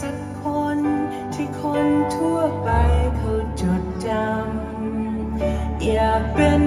สักคนที่คนทั่วไปเขาจดจำอย่าเป็น